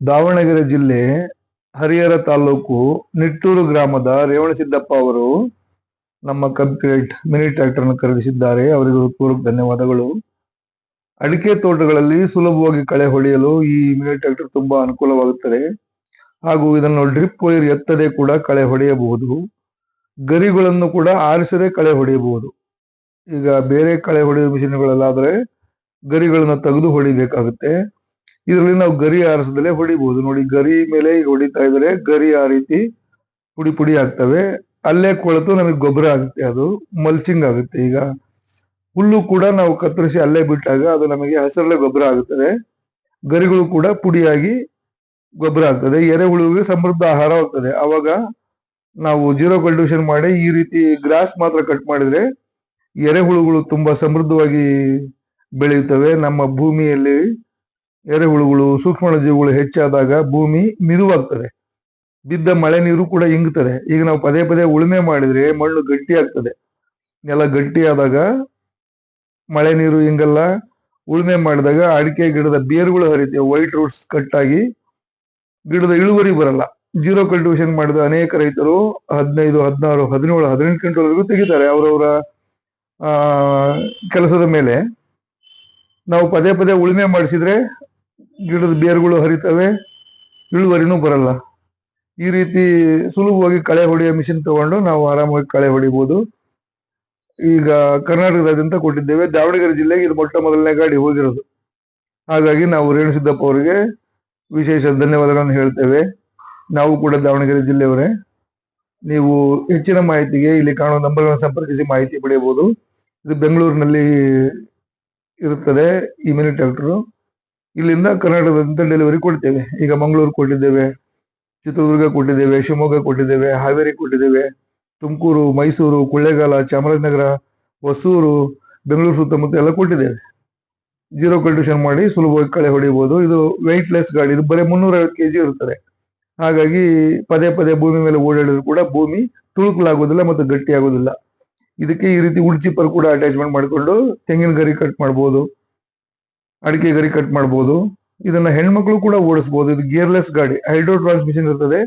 ದಾವಣಗೆರೆ ಜಿಲ್ಲೆ ಹರಿಹರ ತಾಲೂಕು ನಿಟ್ಟೂರು ಗ್ರಾಮದ ರೇವಣಸಿದ್ದಪ್ಪ ಅವರು ನಮ್ಮ ಕಂಪ್ಲೀಟ್ ಮಿನಿ ಟ್ರಾಕ್ಟರ್ ಅನ್ನು ಖರೀದಿಸಿದ್ದಾರೆ. ಅವರಿಗೆ ಪೂರ್ವಕ ಧನ್ಯವಾದಗಳು. ಅಡಿಕೆ ತೋಟಗಳಲ್ಲಿ ಸುಲಭವಾಗಿ ಕಳೆ ಹೊಡೆಯಲು ಈ ಮಿನಿ ಟ್ರ್ಯಾಕ್ಟರ್ ತುಂಬಾ ಅನುಕೂಲವಾಗುತ್ತದೆ. ಹಾಗೂ ಇದನ್ನು ಡ್ರಿಪ್ ವೈರ್ ಎತ್ತದೆ ಕೂಡ ಕಳೆ ಹೊಡೆಯಬಹುದು. ಗರಿಗಳನ್ನು ಕೂಡ ಆರಿಸದೆ ಕಳೆ ಹೊಡೆಯಬಹುದು. ಈಗ ಬೇರೆ ಕಳೆ ಹೊಡೆಯುವ ಮಿಷಿನ್ಗಳಲ್ಲಾದರೆ ಗರಿಗಳನ್ನು ತೆಗೆದು ಹೊಡಿಬೇಕಾಗುತ್ತೆ. ಇದರಲ್ಲಿ ನಾವು ಗರಿ ಆರಿಸದಲ್ಲೇ ಹೊಡಿಬಹುದು ನೋಡಿ, ಗರಿ ಮೇಲೆ ಹೊಡಿತಾ ಇದ್ರೆ ಗರಿ ಆ ರೀತಿ ಪುಡಿ ಪುಡಿ ಆಗ್ತವೆ. ಅಲ್ಲೇ ಕೊಳೆತು ನಮಗೆ ಗೊಬ್ಬರ ಆಗುತ್ತೆ. ಅದು ಮಲ್ಚಿಂಗ್ ಆಗುತ್ತೆ. ಈಗ ಹುಲ್ಲು ಕೂಡ ನಾವು ಕತ್ತರಿಸಿ ಅಲ್ಲೇ ಬಿಟ್ಟಾಗ ಅದು ನಮಗೆ ಹಸಿರಲ್ಲೇ ಗೊಬ್ಬರ ಆಗುತ್ತದೆ. ಗರಿಗಳು ಕೂಡ ಪುಡಿಯಾಗಿ ಗೊಬ್ಬರ ಆಗ್ತದೆ. ಎರೆಹುಳುವಿಗೆ ಸಮೃದ್ಧ ಆಹಾರ ಆಹಾರವಾಗ್ತದೆ ಅವಾಗ ನಾವು ಜೀರೋ ಕಲ್ಟಿವೇಶನ್ ಮಾಡಿ ಈ ರೀತಿ ಗ್ರಾಸ್ ಮಾತ್ರ ಕಟ್ ಮಾಡಿದ್ರೆ ಎರೆಹುಳುಗಳು ತುಂಬಾ ಸಮೃದ್ಧವಾಗಿ ಬೆಳೆಯುತ್ತವೆ. ನಮ್ಮ ಭೂಮಿಯಲ್ಲಿ ಎರೆಹುಳುಗಳು ಸೂಕ್ಷ್ಮ ಜೀವಿಗಳು ಹೆಚ್ಚಾದಾಗ ಭೂಮಿ ಮಿದುವಾಗ್ತದೆ. ಬಿದ್ದ ಮಳೆ ನೀರು ಕೂಡ ಇಂಗುತ್ತದೆ ಈಗ ನಾವು ಪದೇ ಪದೇ ಉಳುಮೆ ಮಾಡಿದ್ರೆ ಮಣ್ಣು ಗಟ್ಟಿ ಆಗ್ತದೆ ನೆಲ ಗಟ್ಟಿ ಆದಾಗ ಮಳೆ ನೀರು ಹಿಂಗಲ್ಲ ಉಳುಮೆ ಮಾಡಿದಾಗ ಅಡಿಕೆ ಗಿಡದ ಬೇರುಗಳು ಹರಿತೇವೆ ವೈಟ್ ರೂಟ್ಸ್ ಕಟ್ ಆಗಿ ಗಿಡದ ಇಳುವರಿ ಬರಲ್ಲ. ಜೀರೋ ಕಲ್ಟಿವೇಶನ್ ಮಾಡಿದ ಅನೇಕ ರೈತರು ಹದಿನೈದು, ಹದಿನಾರು, ಹದಿನೇಳು, ಹದಿನೆಂಟು ಗಂಟೆವರೆಗೂ ತೆಗಿತಾರೆ ಅವರವರ ಕೆಲಸದ ಮೇಲೆ. ನಾವು ಪದೇ ಪದೇ ಉಳುಮೆ ಮಾಡಿಸಿದ್ರೆ ಗಿಡದ ಬೇರುಗಳು ಹರಿತವೆ, ಇಳುವರಿನೂ ಬರಲ್ಲ. ಈ ರೀತಿ ಸುಲಭವಾಗಿ ಕಳೆ ಹೊಡೆಯೋ ಮಿಷಿನ್ ತಗೊಂಡು ನಾವು ಆರಾಮಾಗಿ ಕಳೆ ಹೊಡಿಬಹುದು ಈಗ ಕರ್ನಾಟಕದಾದ್ಯಂತ ಕೊಟ್ಟಿದ್ದೇವೆ. ದಾವಣಗೆರೆ ಜಿಲ್ಲೆಗೆ ಇದು ಮೊಟ್ಟ ಮೊದಲನೇ ಗಾಡಿ ಹೋಗಿರೋದು. ಹಾಗಾಗಿ ನಾವು ರೇಣುಸಿದ್ದಪ್ಪ ಅವರಿಗೆ ವಿಶೇಷ ಧನ್ಯವಾದಗಳನ್ನು ಹೇಳ್ತೇವೆ. ನಾವು ಕೂಡ ದಾವಣಗೆರೆ ಜಿಲ್ಲೆಯವರೇ. ನೀವು ಹೆಚ್ಚಿನ ಮಾಹಿತಿಗೆ ಇಲ್ಲಿ ಕಾಣುವ ನಂಬರ್ಗಳನ್ನು ಸಂಪರ್ಕಿಸಿ ಮಾಹಿತಿ ಪಡೆಯಬಹುದು. ಇದು ಬೆಂಗಳೂರಿನಲ್ಲಿ ಇರುತ್ತದೆ. ಈ ಮಿನಿ ಇಲ್ಲಿಂದ ಕರ್ನಾಟಕದಂತ ಡೆಲಿವರಿ ಕೊಡ್ತೇವೆ. ಈಗ ಮಂಗಳೂರು ಕೊಟ್ಟಿದ್ದೇವೆ, ಚಿತ್ರದುರ್ಗ ಕೊಟ್ಟಿದ್ದೇವೆ, ಶಿವಮೊಗ್ಗ ಕೊಟ್ಟಿದ್ದೇವೆ, ಹಾವೇರಿ ಕೊಟ್ಟಿದ್ದೇವೆ, ತುಮಕೂರು, ಮೈಸೂರು, ಕೊಳ್ಳೇಗಾಲ, ಚಾಮರಾಜನಗರ, ಹೊಸೂರು, ಬೆಂಗಳೂರು ಸುತ್ತಮುತ್ತ ಎಲ್ಲ ಕೊಟ್ಟಿದ್ದೇವೆ. ಜೀರೋ ಕಂಡೀಷನ್ ಮಾಡಿ ಸುಲಭವಾಗಿ ಕಳೆ ಹೊಡಿಬಹುದು ಇದು ವೆಯ್ಟ್ಲೆಸ್ ಗಾಡಿ. ಇದು ಬರೀ ಮುನ್ನೂರೈವತ್ತು ಕೆಜಿ ಇರುತ್ತದೆ. ಹಾಗಾಗಿ ಪದೇ ಪದೇ ಭೂಮಿ ಮೇಲೆ ಓಡಾಡಿದ್ರು ಕೂಡ ಭೂಮಿ ತುಳುಕಲಾಗೋದಿಲ್ಲ ಮತ್ತು ಗಟ್ಟಿ ಆಗೋದಿಲ್ಲ ಇದಕ್ಕೆ ಈ ರೀತಿ ಉಡ್ಚಿಪ್ಪರ್ ಕೂಡ ಅಟ್ಯಾಚ್ಮೆಂಟ್ ಮಾಡಿಕೊಂಡು ತೆಂಗಿನ ಗರಿ ಕಟ್ ಮಾಡ್ಬೋದು. ಅಡಿಕೆ ಗರಿ ಕಟ್ ಮಾಡ್ಬೋದು. ಇದನ್ನ ಹೆಣ್ಮಕ್ಳು ಕೂಡ ಓಡಿಸಬಹುದು ಇದು ಗೇರ್ಲೆಸ್ ಗಾಡಿ, ಹೈಡ್ರೋ ಟ್ರಾನ್ಸ್ಮಿಷನ್ ಇರ್ತದೆ,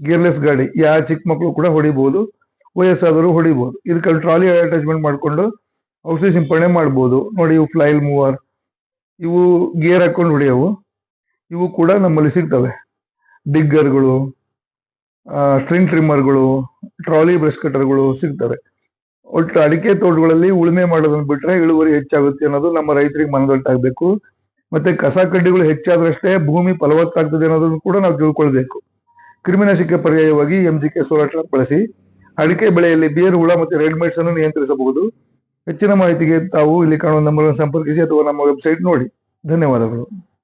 ಗೇರ್ಲೆಸ್ ಗಾಡಿ. ಯಾವ ಚಿಕ್ಕ ಮಕ್ಕಳು ಕೂಡ ಹೊಡಿಬಹುದು ವಯಸ್ಸಾದರೂ ಹೊಡಿಬಹುದು ಇದಕ್ಕೆ ಟ್ರಾಲಿ ಅಟ್ಯಾಚ್ಮೆಂಟ್ ಮಾಡಿಕೊಂಡು ಔಷಧಿ ಸಿಂಪಡಣೆ ಮಾಡ್ಬೋದು. ನೋಡಿ ಇವು ಫ್ಲೈಲ್ ಮೂವರ್ ಇವು ಗೇರ್ ಹಾಕೊಂಡು ಹೊಡಿಯವು. ಇವು ಕೂಡ ನಮ್ಮಲ್ಲಿ ಸಿಗ್ತವೆ. ಡಿಗ್ಗರ್ಗಳು ಸ್ಟ್ರಿಂಗ್ ಟ್ರಿಮ್ಮರ್ಗಳು ಟ್ರಾಲಿ ಬ್ರಷ್ ಕಟರ್ಗಳು ಸಿಗ್ತವೆ. ಒಟ್ಟು ಅಡಿಕೆ ತೋಟಗಳಲ್ಲಿ ಉಳುಮೆ ಮಾಡೋದನ್ನ ಬಿಟ್ರೆ ಇಳುವರಿ ಹೆಚ್ಚಾಗುತ್ತೆ ಅನ್ನೋದು ನಮ್ಮ ರೈತರಿಗೆ ಮನದಟ್ಟಾಗಬೇಕು. ಮತ್ತೆ ಕಸ ಕಡ್ಡಿಗಳು ಹೆಚ್ಚಾದ್ರಷ್ಟೇ ಭೂಮಿ ಫಲವತ್ತಾಗ್ತದೆ ಅನ್ನೋದನ್ನು ಕೂಡ ನಾವು ತಿಳ್ಕೊಳ್ಬೇಕು. ಕ್ರಿಮಿನಾಶಕ ಪರ್ಯಾಯವಾಗಿ ಎಂ ಜಿ ಕೆ ಸೋಲಾಟ್ರ ಬಳಸಿ ಅಡಿಕೆ ಬೆಳೆಯಲ್ಲಿ ಬೇರು, ಹುಳ ಮತ್ತು ರೆಡ್ ಮೈಟ್ಸ್ ಅನ್ನು ನಿಯಂತ್ರಿಸಬಹುದು. ಹೆಚ್ಚಿನ ಮಾಹಿತಿಗೆ ತಾವು ಇಲ್ಲಿ ಕಾಣುವ ನಂಬರ್ ಸಂಪರ್ಕಿಸಿ ಅಥವಾ ನಮ್ಮ ವೆಬ್ಸೈಟ್ ನೋಡಿ. ಧನ್ಯವಾದಗಳು.